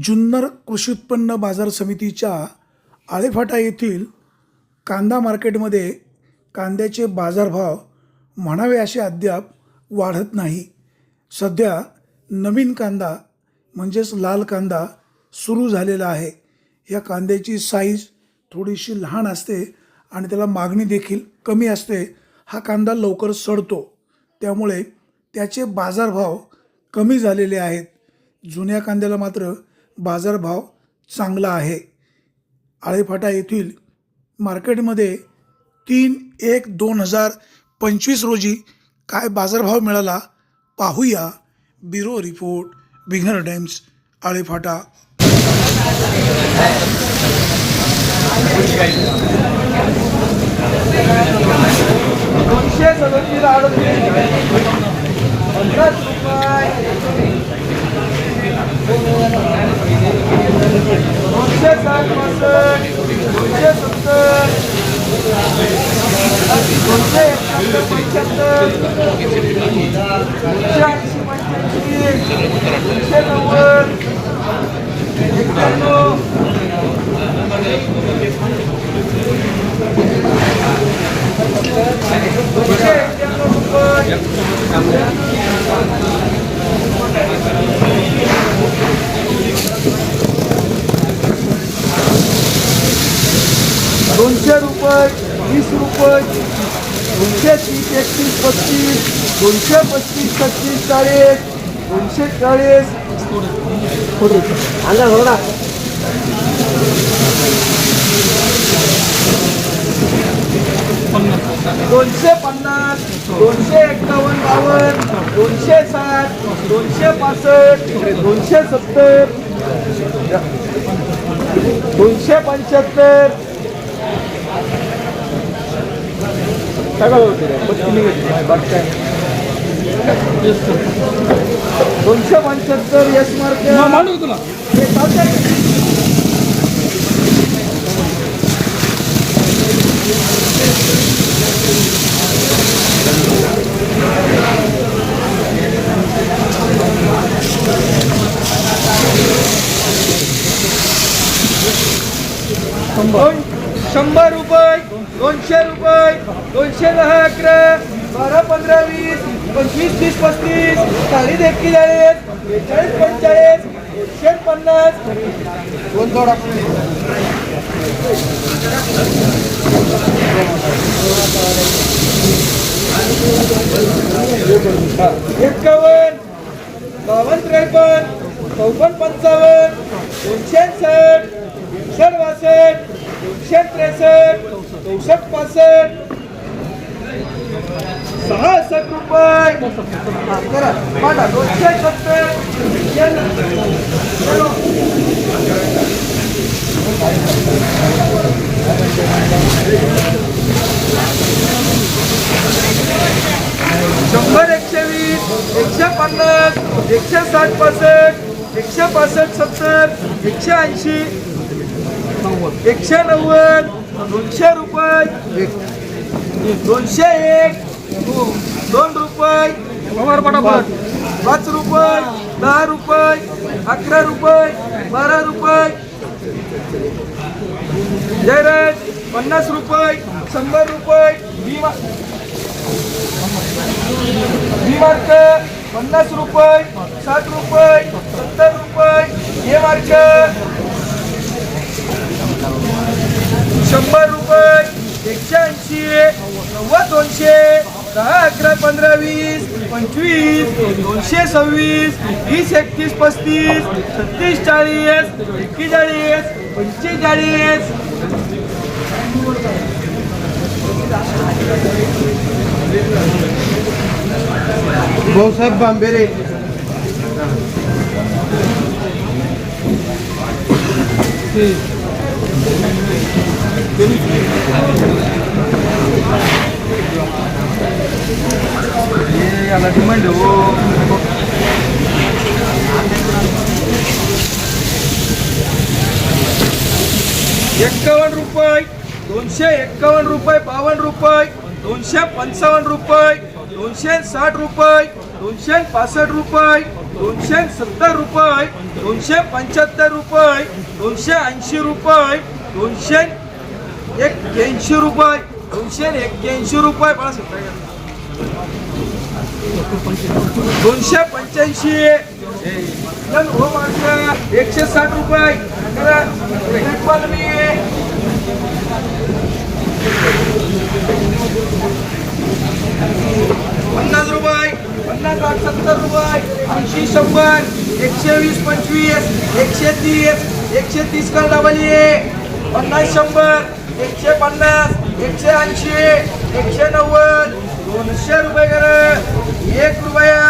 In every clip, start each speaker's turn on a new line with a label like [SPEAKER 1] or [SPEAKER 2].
[SPEAKER 1] जुन्नर कृषी उत्पन्न बाजार समितीच्या आळेफाटा येथील कांदा मार्केटमध्ये कांद्याचे बाजारभाव म्हणावे असे अद्याप वाढत नाही. सध्या नवीन कांदा म्हणजेच लाल कांदा सुरू झालेला आहे. या कांद्याची साईज थोडीशी लहान असते आणि त्याला मागणी देखील कमी असते. हा कांदा लवकर सडतो. त्यामुळे त्याचे बाजारभाव कमी झालेले आहेत. जुन्या कांद्याला मात्र बाजारभाव चांगला आहे. आळेफाटा येथील मार्केटमध्ये तीन एक दोन हजार पंचवीस रोजी काय बाजारभाव मिळाला पाहूया. ब्युरो रिपोर्ट बिघनर टाइम्स आळेफाटा.
[SPEAKER 2] दोनशे सदतीस अडतीस पन्नास रुपये साठ पासष्ट दोनशे सत्तर दोनशे एकाहत्तर पंच्याहत्तर दोनशे पंच्याऐंशी दोनशे नव्वद एक्क्याण्णव दोनशे रुपये वीस रुपये दोनशे तीस एकतीस पस्तीस दोनशे पस्तीस छत्तीस चाळीस दोनशे चाळीस. अंदाज हो ना. दोनशे पन्नास दोनशे एक्कावन्न बावन्न दोनशे साठ दोनशे पासष्ट दोनशे सत्तर दोनशे पंच्याहत्तर काय बघा होते रे? बत्ती निघाली. नाही, बाकी काय नाही. दोनशे पंच्याहत्तर यश मार्क तुला शंभर रुपये दोनशे रुपये दोनशे दहा अकरा बारा पंधरा वीस पंचवीस तीस पस्तीस चाळीस एक्केचाळीस बेचाळीस पंचेचाळीस एकशे पन्नास. दोन थोडा एक्कावन्न बावन्न त्रेपन्न चौपन्न पंचावन्न दोनशे साठ एकसष्ट बासष्ट दोनशे त्रेसष्ट चौसष्ट पासष्ट सहासष्ट रुपये. हा, पाठा दोनशे सत्तर. शंभर एकशे वीस एकशे पन्नास एकशे साठ पासष्ट एकशे पासष्ट सत्तर एकशे ऐंशी. एकशे नव्वद दोनशे रुपये दोनशे एक दोन रुपये पटापट. पाच रुपये दहा रुपये अकरा रुपये बारा रुपये. जयराज पन्नास रुपये शंभर रुपये. बी मार्क पन्नास रुपये साठ रुपये सत्तर रुपये. ए मार्क शंभर रुपये एकशे ऐंशी नव्वद दोनशे दहा अकरा पंधरा वीस पंचवीस दोनशे सव्वीस वीस एकतीस पस्तीस छत्तीस चाळीस एक्केचाळीस पंचेचाळीस. भाऊसाहेब बांबेरे. याला डिमांड हो एक्कावन्न रुपये दोनशे एक्कावन्न रुपये बावन्न रुपये दोनशे पंचावन्न रुपये दोनशे साठ रुपये दोनशे पासष्ट रुपये दोनशे सत्तर रुपये दोनशे पंच्याहत्तर रुपये दोनशे ऐंशी रुपये दोनशे एक्क्याऐंशी रुपये दोनशे एक्क्याऐंशी रुपये मला दोनशे पंच्याऐंशी. हो, एकशे साठ रुपये. पन्नास रुपये पन्नास आठ सत्तर रुपये ऐंशी शंभर एकशे वीस पंचवीस एकशे तीस एकशे तीस कर डबल ये पन्नास शंभर. एकशे पन्नास एकशे ऐंशी एकशे नव्वद दोनशे रुपये कर एक रुपया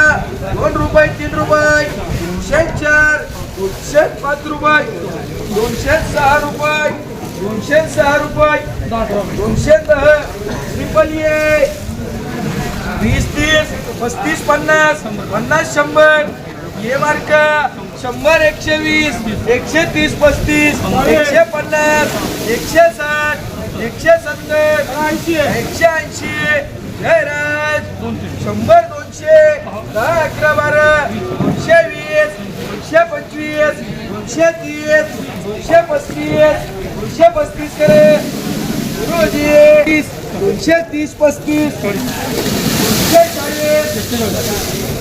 [SPEAKER 2] दोन रुपये तीन रुपये दोनशे चार दोनशे पाच रुपये दोनशे सहा रुपये दोनशे सहा रुपये दोनशे दहा ट्रिपल ये वीस तीस पस्तीस पन्नास पन्नास शंभर ये मार्क शंभर एकशे वीस एकशे तीस पस्तीस एकशे पन्नास एकशे साठ एकशे सत्तर ऐंशी एकशे ऐंशी. जयराज शंभर दोनशे. दहा अकरा बारा. दोनशे वीस. दोनशे पंचवीस. दोनशे तीस. दोनशे पस्तीस. दोनशे पस्तीस करे. गुरुजी दोनशे तीस पस्तीस.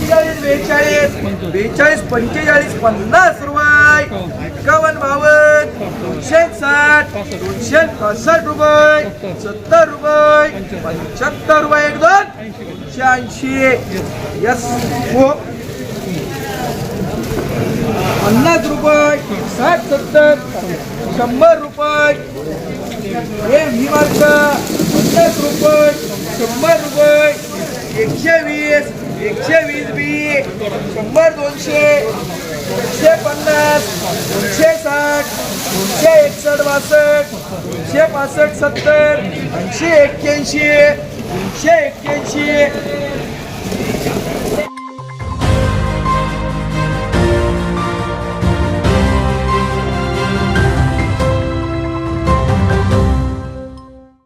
[SPEAKER 2] बेचाळीस बेचाळीस. बेचाळीस पंचेचाळीस पन्नास एकावन्न बावन्न दोनशे साठ दोनशे पासष्ट रुपये सत्तर रुपये पंच्याहत्तर रुपये एक दोन दोनशे ऐंशी यस हो. पन्नास रुपये साठ सत्तर शंभर रुपये. हे ही पन्नास रुपये शंभर रुपये एकशे वीस. एकशे वीस बी शंभर दोनशे दोनशे पन्नास दोनशे साठ दोनशे एकसष्ट बासष्ट दोनशे पासष्ट सत्तर ऐंशी एक्क्याऐंशी दोनशे एक्क्याऐंशी